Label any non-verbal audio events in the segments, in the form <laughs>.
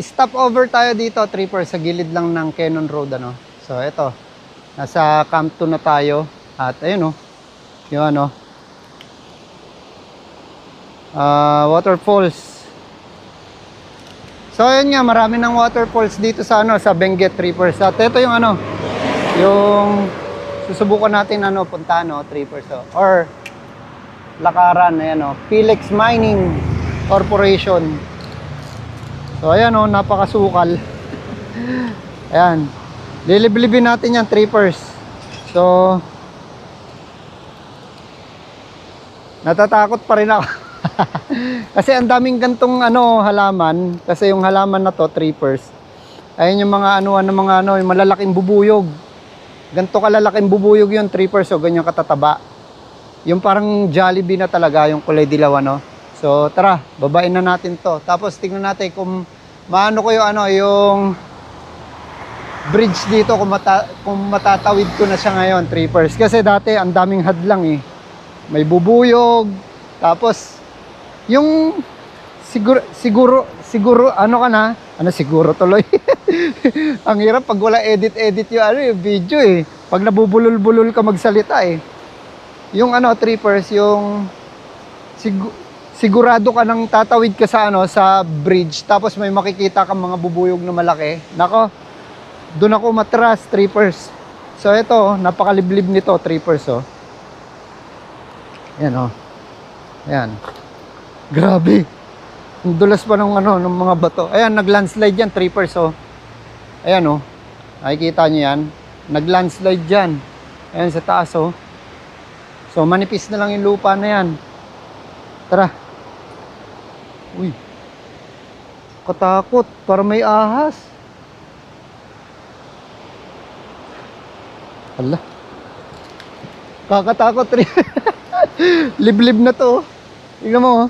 stop over tayo dito, tripper, sa gilid lang ng Cannon Road, ano. So, ito. Nasa Camp 2 na tayo. At, ayun, oh. Yung ano. ah, waterfalls. So, ayun nga, marami ng waterfalls dito sa, ano, sa Benguet, trippers. At ito yung, ano, yung susubukan natin, ano, punta, no, trippers, oh. Or, lakaran, ayan, oh. Felix Mining Corporation. So ayan oh, napakasukal. ayan. Liliblibin natin yan, trippers. So, natatakot pa rin ako. <laughs> kasi ang daming gantong ano, halaman. Kasi yung halaman na to, trippers. Ayun yung mga ano, ano, mga ano, yung malalaking bubuyog. Ganto kalalaking bubuyog yung trippers, so ganyan katataba. Yung parang Jollibee na talaga, yung kulay dilaw, ano. So, tara, babain na natin to. Tapos, tingnan natin kung maano ko yung ano, yung bridge dito kung, mata, kung matatawid ko na siya ngayon, trippers. Kasi dati, ang daming hadlang eh. May bubuyog, tapos, yung siguro, siguro, siguro, ano ka na? Ano siguro tuloy? <laughs> ang hirap pag wala edit-edit yung ano, yung video eh. Pag nabubulol-bulol ka magsalita eh. Yung ano, trippers, yung sigu- sigurado ka nang tatawid ka sa ano sa bridge tapos may makikita kang mga bubuyog na malaki. Nako. Doon ako matras, trippers. So ito, oh, napakaliblib nito, trippers oh. Ayan oh. Ayan. Grabe. Ang dulas pa ng ano, ng mga bato. Ayan, nag-landslide yan, trippers oh. Ayan oh. Nakikita nyo yan. Nag-landslide yan. Ayan sa taas oh. So manipis na lang yung lupa na yan. Tara. Uy. Katakot. Para may ahas. Hala. Kakatakot rin. <laughs> Liblib na to. Tingnan mo. oh.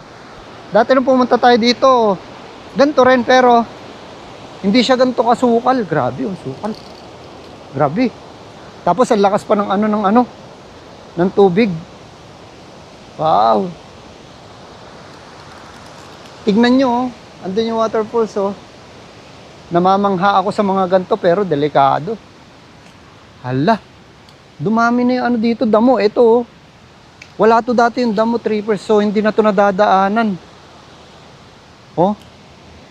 Dati nung pumunta tayo dito, ganito rin pero hindi siya ganito kasukal. Grabe yung sukal. Grabe. Tapos ang lakas pa ng ano ng ano ng tubig. Wow. Tignan nyo, oh. andun yung waterfalls, oh. Namamangha ako sa mga ganto pero delikado. Hala, dumami na yung ano dito, damo. Ito, oh. Wala to dati yung damo trippers, so hindi na to nadadaanan. Oh,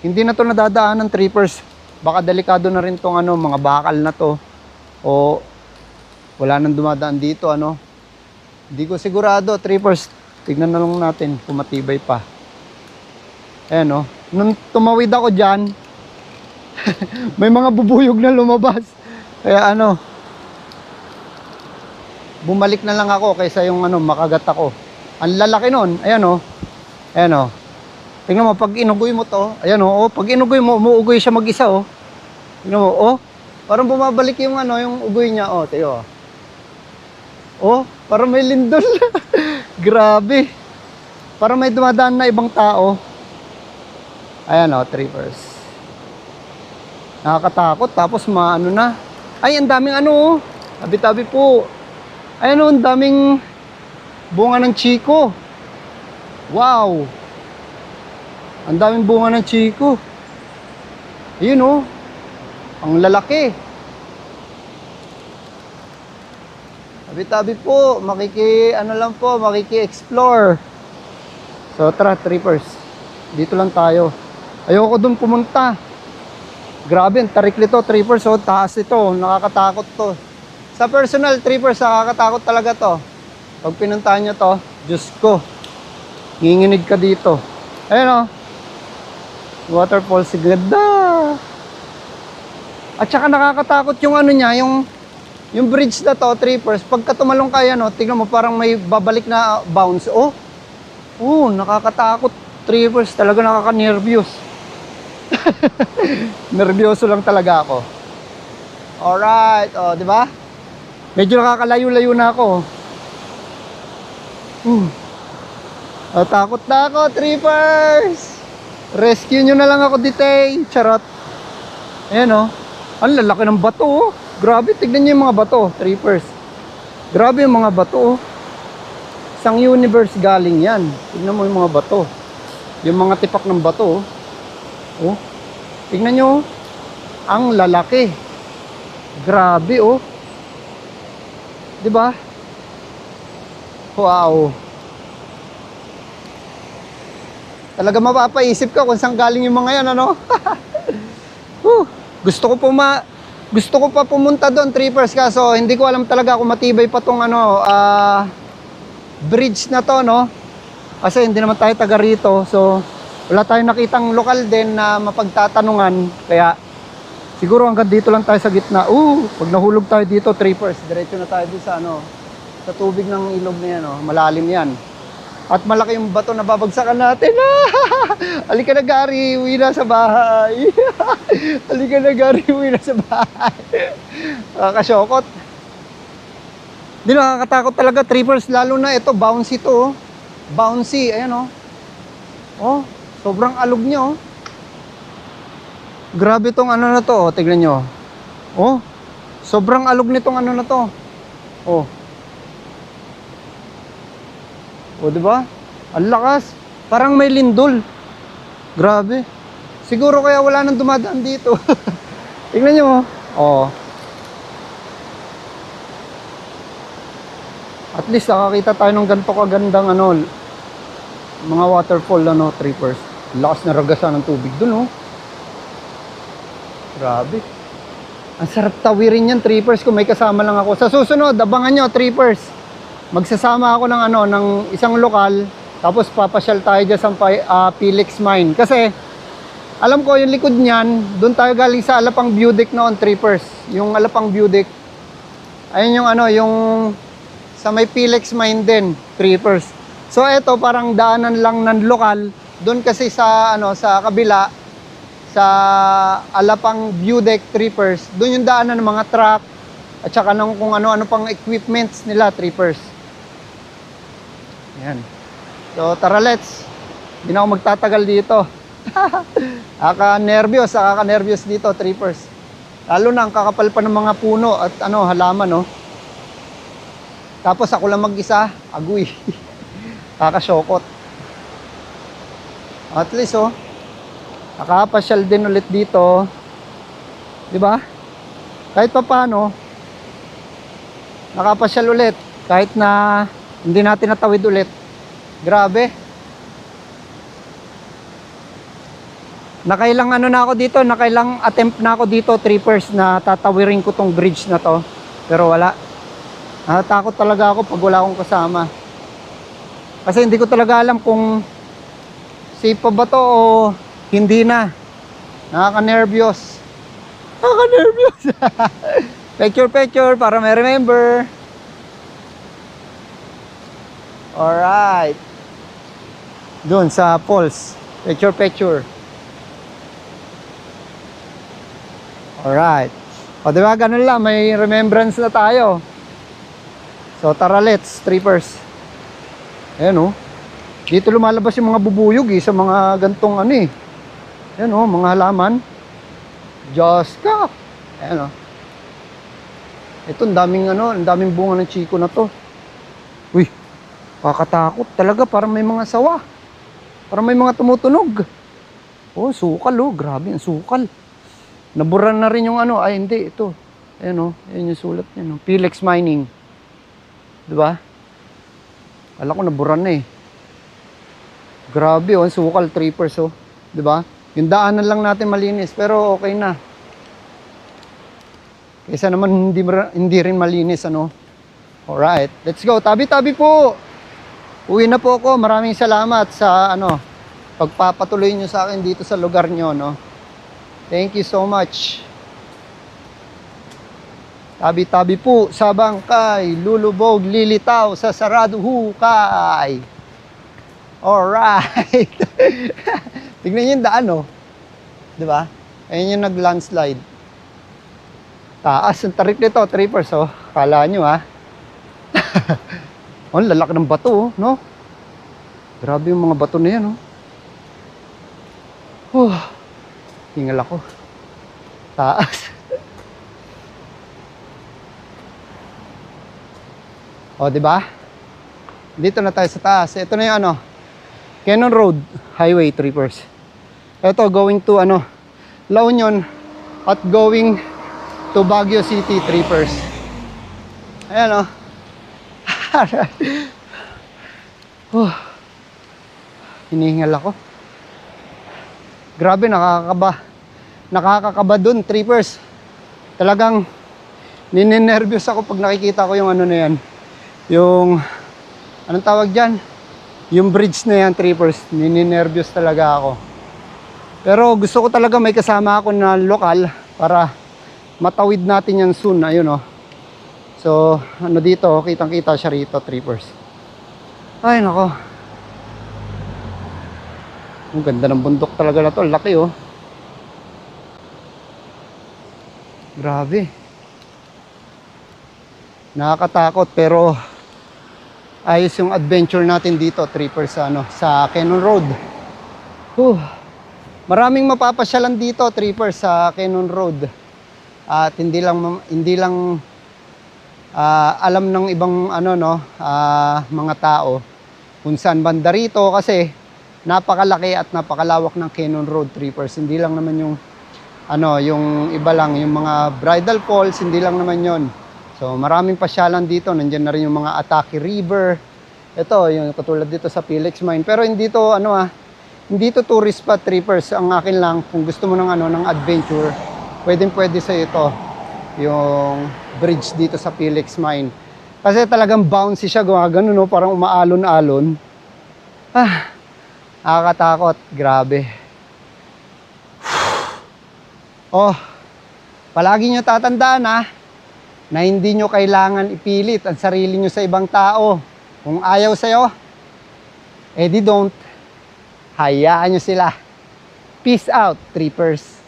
hindi na to nadadaanan trippers. Baka delikado na rin tong ano, mga bakal na to. O wala nang dumadaan dito, ano. Hindi ko sigurado, trippers. Tignan na lang natin kung matibay pa. Ayan, oh. Nung tumawid ako dyan, <laughs> may mga bubuyog na lumabas. Kaya ano, bumalik na lang ako kaysa yung ano, makagat ako. Ang lalaki nun, ayan oh. Ayan oh. Tingnan mo, pag inugoy mo to, ayan oh, oh pag inugoy mo, umuugoy siya mag-isa oh. Tingnan mo, oh. Parang bumabalik yung ano, yung ugoy niya, oh, tayo oh. Oh, parang may lindol. <laughs> Grabe. Parang may dumadaan na ibang tao. Ayan oh, trippers. Nakakatakot. Tapos maano na. Ay, ang daming ano oh. Tabi-tabi po. Ayan oh, ang daming bunga ng chiko. Wow. Ang daming bunga ng chiko. Ayun oh. Ang lalaki. Tabi-tabi po, makiki ano lang po, makiki-explore. So tara, trippers. Dito lang tayo. Ayoko doon pumunta. Grabe, ang tarik nito, trippers. So taas ito, nakakatakot to. Sa personal trippers, nakakatakot talaga to. Pag pinuntahan nyo to, Diyos ko, nginginig ka dito. Ayun oh. Waterfall si ganda. At saka nakakatakot yung ano niya, yung yung bridge na to, trippers, pagka tumalong kaya no, tingnan mo parang may babalik na bounce. Oh, oh nakakatakot. Trippers, talaga nakaka-nervyos. <laughs> Nervyoso lang talaga ako. Alright, oh, di ba? Medyo nakakalayo-layo na ako. Hmm. Oh, takot na ako, trippers! Rescue nyo na lang ako eh. Charot. Ayan, oh. Ang lalaki ng bato, oh. Grabe, tignan niyo yung mga bato, trippers. Grabe yung mga bato, oh. Isang universe galing yan. Tignan mo yung mga bato. Yung mga tipak ng bato, oh. Oh. Tingnan nyo, oh. ang lalaki. Grabe, oh. 'Di ba? Wow. Talaga mapapaisip ka kung saan galing yung mga yan, ano? <laughs> Whew. Gusto ko po ma gusto ko pa pumunta doon, trippers, kaso hindi ko alam talaga kung matibay pa tong ano, ah, bridge na to, no? Kasi hindi naman tayo taga rito, so wala tayong nakitang lokal din na mapagtatanungan. Kaya siguro hanggang dito lang tayo sa gitna. Uh, pag nahulog tayo dito, trippers, diretso na tayo dito sa ano, sa tubig ng ilog na yan, oh. malalim yan. At malaki yung bato na babagsakan natin. <laughs> Halika na Gary, uwi na sa bahay. <laughs> Halika na Gary, uwi na sa bahay. <laughs> Nakakasyokot. Di nakakatakot talaga, trippers, lalo na ito, bouncy to. oh. Bouncy, ayan oh. Oh, sobrang alog niya oh. Grabe tong ano na to, oh, tignan nyo. Oh, sobrang alog nitong ano na to. Oh. O, di ba? Ang lakas. Parang may lindol. Grabe. Siguro kaya wala nang dumadaan dito. <laughs> Tingnan nyo. Oh. At least nakakita tayo ng ganito kagandang ano, mga waterfall ano, trippers. Lakas na ragasan ng tubig dun, oh. Grabe. Ang sarap tawirin yan, trippers, kung may kasama lang ako. Sa susunod, abangan nyo, trippers. Magsasama ako ng ano ng isang lokal. Tapos papasyal tayo dyan sa uh, Felix Mine. Kasi alam ko yung likod niyan doon tayo galing sa Alapang View Deck noon trippers. Yung Alapang View ayun yung ano yung sa may Felix Mine din trippers. So eto parang daanan lang ng lokal doon kasi sa ano sa kabila sa Alapang View Deck trippers doon yung daanan ng mga truck at saka ng kung ano-ano pang equipments nila trippers yan. So, tara let's. Hindi na ako magtatagal dito. <laughs> Kaka-nervyos, kaka-nervyos dito, trippers. Lalo na ang kakapal pa ng mga puno at ano, halaman, no? Tapos ako lang mag-isa, agoy. <laughs> Kakasyokot. At least, oh, nakapasyal din ulit dito. 'Di ba? Kahit pa paano, nakapasyal ulit. Kahit na hindi natin natawid ulit. Grabe. Nakailang ano na ako dito, nakailang attempt na ako dito, trippers, na tatawirin ko tong bridge na to. Pero wala. Natatakot talaga ako pag wala akong kasama. Kasi hindi ko talaga alam kung safe pa ba to o hindi na. Nakaka-nervyos. Nakaka-nervyos. <laughs> picture picture para may remember. Alright. Doon sa falls. Picture picture. Alright. O diba, ganun lang. May remembrance na tayo. So tara let's, trippers. Ayan o. Dito lumalabas yung mga bubuyog eh, sa mga gantong ano eh. Ayan o, mga halaman. Diyos ka. Ayan o. Ito, ang daming ano, ang daming bunga ng chiko na to. Uy, Kakatakot talaga, parang may mga sawa. Parang may mga tumutunog. Oh, sukal oh, grabe ang sukal. Naburan na rin yung ano, ay hindi, ito. Ayan oh, ayan yung sulat niya. No? Pilex Mining. Di ba? Kala ko naburan na eh. Grabe oh, sukal, trippers oh. Di ba? Yung daanan lang natin malinis, pero okay na. Kaysa naman hindi, hindi rin malinis, ano? Alright, let's go. Tabi-tabi po! Uwi na po ako. Maraming salamat sa ano pagpapatuloy niyo sa akin dito sa lugar niyo, no. Thank you so much. Tabi-tabi po sa bangkay, lulubog, lilitaw sa sarado hukay. Alright. <laughs> Tignan niyo yung daan, no. Di ba? Ayun yung nag-landslide. Taas ang tarik nito, trippers, oh. Kala nyo, ha. <laughs> Oh, lalak ng bato, oh, no? Grabe yung mga bato na yan, oh. Oh, hingal ako. Taas. <laughs> oh, di ba? Dito na tayo sa taas. Ito na yung ano, Cannon Road Highway Trippers. Ito, going to ano, La Union at going to Baguio City Trippers. Ayan oh. <laughs> oh. Hinihingal ako. Grabe, nakakakaba. Nakakakaba dun, trippers. Talagang ninenervyos ako pag nakikita ko yung ano na yan. Yung, anong tawag dyan? Yung bridge na yan, trippers. Ninenervyos talaga ako. Pero gusto ko talaga may kasama ako na lokal para matawid natin yan soon. Ayun oh. So, ano dito, kitang-kita siya rito, trippers. Ay, nako. Ang ganda ng bundok talaga na to. Laki oh. Grabe. Nakakatakot pero ayos yung adventure natin dito, trippers ano, sa Cannon Road. Huh. Maraming mapapasyalan dito, trippers sa Cannon Road. At hindi lang hindi lang ah, alam ng ibang ano no, ah, mga tao kung saan banda rito kasi napakalaki at napakalawak ng Cannon Road Trippers. Hindi lang naman yung ano, yung iba lang, yung mga bridal falls, hindi lang naman yon. So maraming pasyalan dito, nandiyan na rin yung mga Atake River. Ito, yung katulad dito sa Felix Mine. Pero hindi to ano ah, hindi to tourist spot trippers. Ang akin lang, kung gusto mo ng ano, ng adventure, pwedeng pwede sa ito yung bridge dito sa Felix Mine. Kasi talagang bouncy siya, gumagano no, parang umaalon-alon. Ah, nakakatakot, grabe. <sighs> Oh, palagi nyo tatandaan ha, na hindi nyo kailangan ipilit ang sarili nyo sa ibang tao. Kung ayaw sa'yo, eh di don't. Hayaan nyo sila. Peace out, trippers.